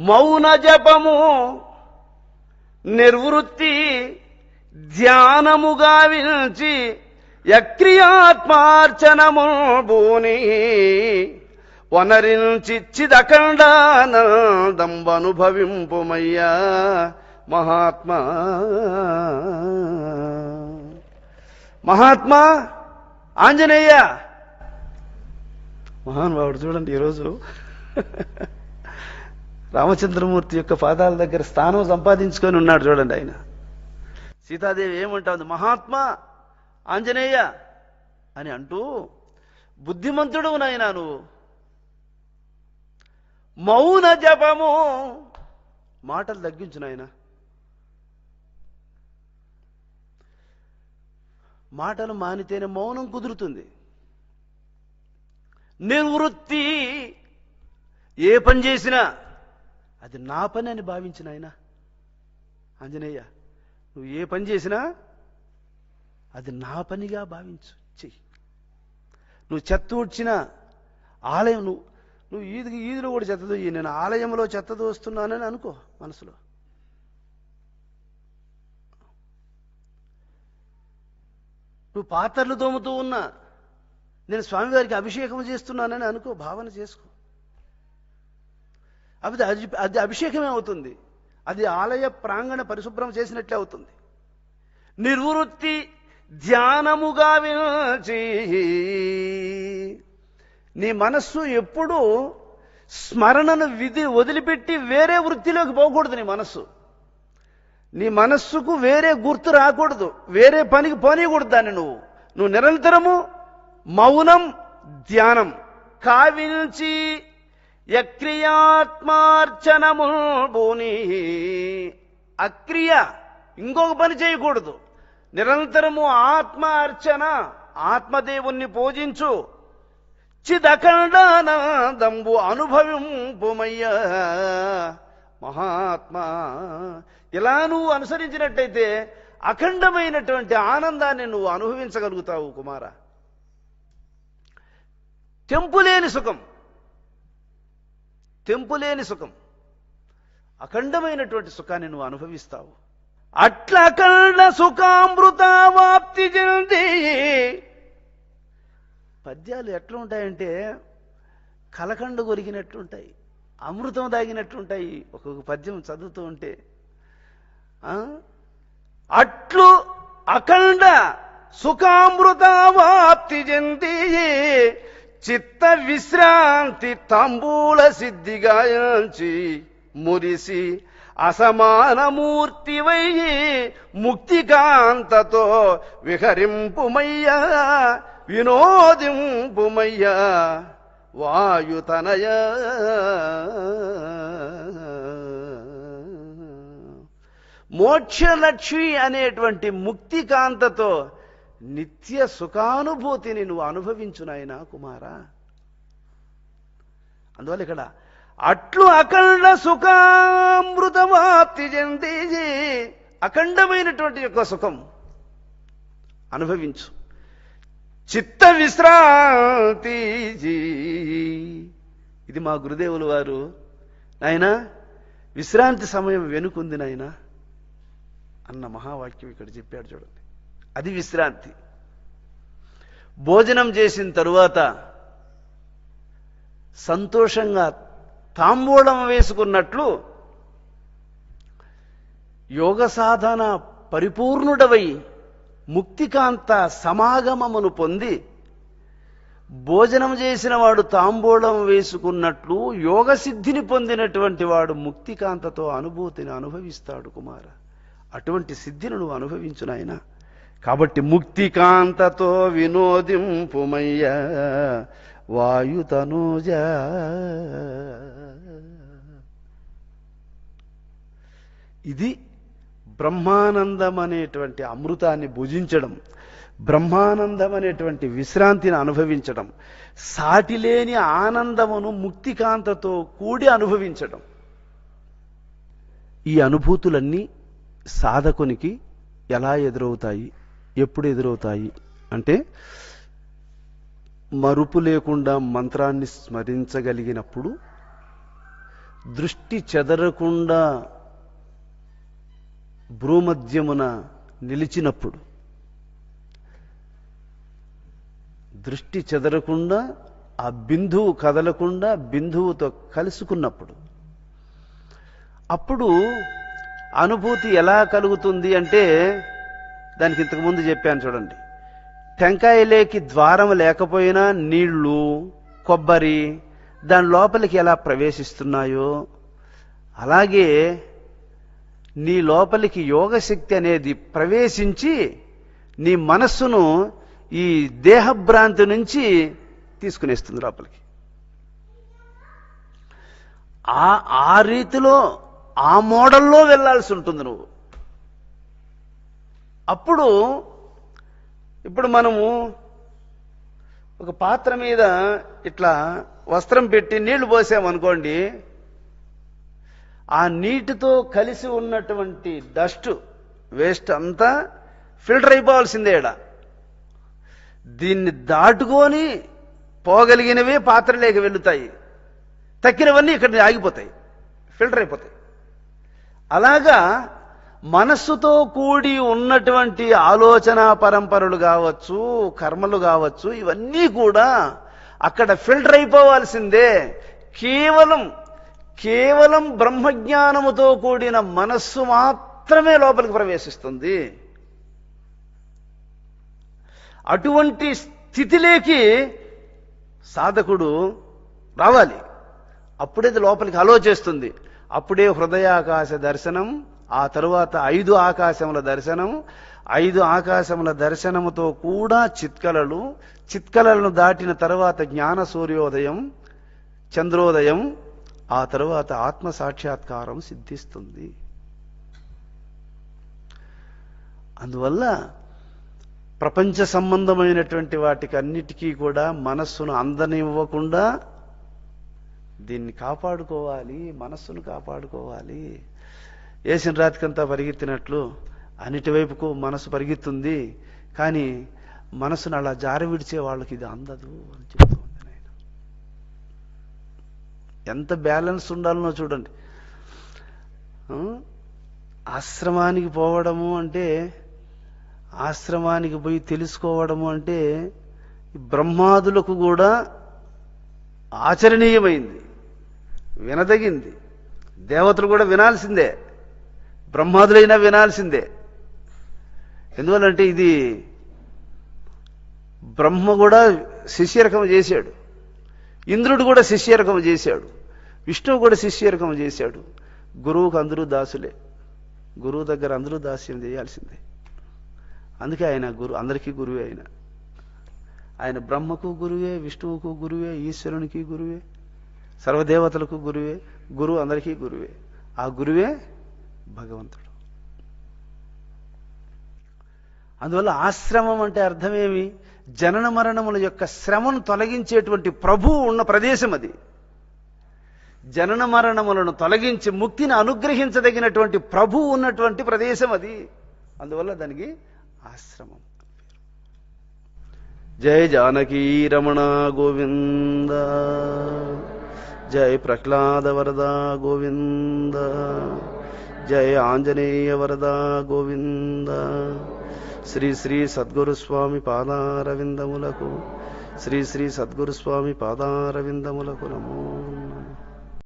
మౌన జపము నిర్వృత్తి ధ్యానముగా విల్చి యక్రియాత్మార్చనము భూని వనరించిచ్చిదఖండానందంబనుభవింపుమయ్యా మహాత్మా. మహాత్మా ఆంజనేయ. మహానుభావుడు చూడండి ఈరోజు. రామచంద్రమూర్తి యొక్క పాదాల దగ్గర స్థానం సంపాదించుకొని ఉన్నాడు చూడండి ఆయన. సీతాదేవి ఏమంటుంది? మహాత్మా ఆంజనేయ అని అంటూ బుద్ధిమంతుడు నాయనా నువ్వు. మౌన జపము. మాటలు తగ్గించు నాయన. మాటలు మానితేనే మౌనం కుదురుతుంది. నిర్వృత్తి ఏ పని చేసినా అది నా పని అని భావించిన ఆయన. ఆంజనేయ నువ్వు ఏ పని చేసినా అది నా పనిగా భావించు. చెయ్యి. నువ్వు చెత్త ఊడ్చినా ఆలయం నువ్వు నువ్వు ఈది ఈదిలో కూడా చెత్త దోయి నేను ఆలయంలో చెత్త దోస్తున్నానని అనుకో మనసులో. నువ్వు పాత్రలు తోముతూ ఉన్నా నేను స్వామివారికి అభిషేకం చేస్తున్నానని అనుకో భావన చేసుకో. అది అది- అది అభిషేకమే అవుతుంది. అది ఆలయ ప్రాంగణ పరిశుభ్రం చేసినట్లే అవుతుంది. నిర్వృత్తి ధ్యానముగా వినచి నీ మనస్సు ఎప్పుడూ స్మరణను విధి వదిలిపెట్టి వేరే వృత్తిలోకి పోకూడదు నీ మనస్సు. నీ మనస్సుకు వేరే గుర్తు రాకూడదు. వేరే పనికి పోనీయకూడదు దాన్ని నువ్వు. నువ్వు నిరంతరము మౌనం ధ్యానం. కావించి యక్రియాత్మార్చనము భూని అక్రియ ఇంకొక పని చేయకూడదు. నిరంతరము ఆత్మ అర్చన ఆత్మదేవుణ్ణి పూజించు. చిదఖండానందంబు భూమయ్య మహాత్మా ఇలా నువ్వు అనుసరించినట్టయితే అఖండమైనటువంటి ఆనందాన్ని నువ్వు అనుభవించగలుగుతావు కుమార. తెంపులేని సుఖం. తెంపులేని సుఖం. అఖండమైనటువంటి సుఖాన్ని నువ్వు అనుభవిస్తావు. అట్లకండ అఖండ సుఖామృతావాప్తి చెంది పద్యాలు ఎట్లా ఉంటాయంటే కలకండ కొరిగినట్టుంటాయి అమృతం దాగినట్టుంటాయి. ఒక్కొక్క పద్యం చదువుతూ ఉంటే ఆ? అట్లు అఖండ సుఖామృతావాప్తి చెంది చిత్త విశ్రాంతి తంబూల సిద్ధిగాయించి మురిసి అసమానమూర్తివై ముక్తికాంతతో విహరింపుమయ్యా వినోదింపుమయ్యా వాయుతనయ. మోక్షలక్ష్మి అనేటువంటి ముక్తికాంతతో నిత్య సుఖానుభూతిని నువ్వు అనుభవించు నాయనా కుమారా. అందువల్ల ఇక్కడ అట్లు అఖండ సుఖామృతమాప్తి చెంది అఖండమైనటువంటి యొక్క సుఖం అనుభవించు. చిత్త విశ్రాంతి ఇది మా గురుదేవులు వారు నాయన విశ్రాంతి సమయం వెనుకుంది నాయన అన్న మహావాక్యం ఇక్కడ చెప్పాడు చూడండి. అది విశ్రాంతి. భోజనం చేసిన తరువాత సంతోషంగా తాంబూలం వేసుకున్నట్లు యోగ సాధన పరిపూర్ణుడవై ముక్తికాంత సమాగమమును పొంది భోజనం చేసిన వాడు తాంబూలం వేసుకున్నట్లు యోగ సిద్ధిని పొందినటువంటి వాడు ముక్తికాంతతో అనుభూతిని అనుభవిస్తాడు కుమార. అటువంటి సిద్ధిని నువ్వు అనుభవించునాయనా కాబట్టి ముక్తికాంతతో వినోదింపుమయ్య వాయుతనూజ. ఇది బ్రహ్మానందం అనేటువంటి అమృతాన్ని భుజించడం బ్రహ్మానందం అనేటువంటి విశ్రాంతిని అనుభవించడం సాటిలేని ఆనందమును ముక్తికాంతతో కూడి అనుభవించడం. ఈ అనుభూతులన్నీ సాధకునికి ఎలా ఎదురవుతాయి? ఎప్పుడు ఎదురవుతాయి? అంటే మరుపు లేకుండా మంత్రాన్ని స్మరించగలిగినప్పుడు దృష్టి చెదరకుండా భ్రూమధ్యమున నిలిచినప్పుడు దృష్టి చెదరకుండా ఆ బిందువు కదలకుండా బిందువుతో కలుసుకున్నప్పుడు అప్పుడు అనుభూతి ఎలా కలుగుతుంది అంటే దానికి ఇంతకుముందు చెప్పాను చూడండి. టెంకాయలేకి ద్వారం లేకపోయినా నీళ్ళు కొబ్బరి దాని లోపలికి ఎలా ప్రవేశిస్తున్నాయో అలాగే నీ లోపలికి యోగశక్తి అనేది ప్రవేశించి నీ మనస్సును ఈ దేహభ్రాంతి నుంచి తీసుకునేస్తుంది లోపలికి. ఆ ఆ రీతిలో ఆ మోడల్లో వెళ్ళాల్సి ఉంటుంది నువ్వు. అప్పుడు ఇప్పుడు మనము ఒక పాత్ర మీద ఇట్లా వస్త్రం పెట్టి నీళ్ళు పోసామనుకోండి ఆ నీటితో కలిసి ఉన్నటువంటి డస్ట్ వేస్ట్ అంతా ఫిల్టర్ అయిపోవాల్సిందే ఈడ. దీన్ని దాటుకొని పోగలిగినవే పాత్రలేక వెళుతాయి. తక్కినవన్నీ ఇక్కడ ఆగిపోతాయి. ఫిల్టర్ అయిపోతాయి. అలాగా మనస్సుతో కూడి ఉన్నటువంటి ఆలోచన పరంపరలు కావచ్చు కర్మలు కావచ్చు ఇవన్నీ కూడా అక్కడ ఫిల్టర్ అయిపోవాల్సిందే. కేవలం కేవలం బ్రహ్మజ్ఞానముతో కూడిన మనస్సు మాత్రమే లోపలికి ప్రవేశిస్తుంది. అటువంటి స్థితిలోకి సాధకుడు రావాలి. అప్పుడేది లోపలికి అలోచేస్తుంది అప్పుడే హృదయాకాశ దర్శనం ఆ తరువాత ఐదు ఆకాశముల దర్శనం ఐదు ఆకాశముల దర్శనముతో కూడా చిత్కలలు చిత్కలలను దాటిన తర్వాత జ్ఞాన సూర్యోదయం చంద్రోదయం ఆ తరువాత ఆత్మ సాక్షాత్కారం సిద్ధిస్తుంది. అందువల్ల ప్రపంచ సంబంధమైనటువంటి వాటికి అన్నిటికీ కూడా మనస్సును అందనివ్వకుండా దీన్ని కాపాడుకోవాలి మనస్సును కాపాడుకోవాలి. వేసిన రాతికంతా పరిగెత్తినట్లు అన్నిటి వైపుకు మనసు పరిగెత్తుంది. కానీ మనసును అలా జారి విడిచే వాళ్ళకి ఇది అందదు అని చెప్తుంది ఆయన ఎంత బ్యాలెన్స్ ఉండాలనో చూడండి. ఆశ్రమానికి పోవడము అంటే ఆశ్రమానికి పోయి తెలుసుకోవడము అంటే బ్రహ్మాదులకు కూడా ఆచరణీయమైంది. వినదగింది. దేవతలు కూడా వినాల్సిందే. బ్రహ్మాదులైనా వినాల్సిందే. ఎందువల్లంటే ఇది బ్రహ్మ కూడా శిష్యరకం చేశాడు. ఇంద్రుడు కూడా శిష్యరకం చేశాడు. విష్ణువు కూడా శిష్యరకం చేశాడు. గురువుకు అందరూ దాసులే. గురువు దగ్గర అందరూ దాస్యం చేయాల్సిందే. అందుకే ఆయన గురు అందరికీ గురువే ఆయన. ఆయన బ్రహ్మకు గురువే విష్ణువుకు గురువే ఈశ్వరునికి గురువే సర్వదేవతలకు గురువే గురువు అందరికీ గురువే. ఆ గురువే భగవంతుడు. అందువల్ల ఆశ్రమం అంటే అర్థమేమి? జనన మరణముల యొక్క శ్రమను తొలగించేటువంటి ప్రభువు ఉన్న ప్రదేశం అది. జనన మరణములను తొలగించి ముక్తిని అనుగ్రహించదగినటువంటి ప్రభువు ఉన్నటువంటి ప్రదేశం అది. అందువల్ల దానికి ఆశ్రమం జయ జానకీ రమణ గోవింద. జయ ప్రహ్లాద వరద గోవింద. జయ ఆంజనేయ వరద గోవింద. శ్రీ శ్రీ సద్గురుస్వామి పాదారవిందములకు శ్రీ శ్రీ సద్గురుస్వామి పాదారవిందములకు నమో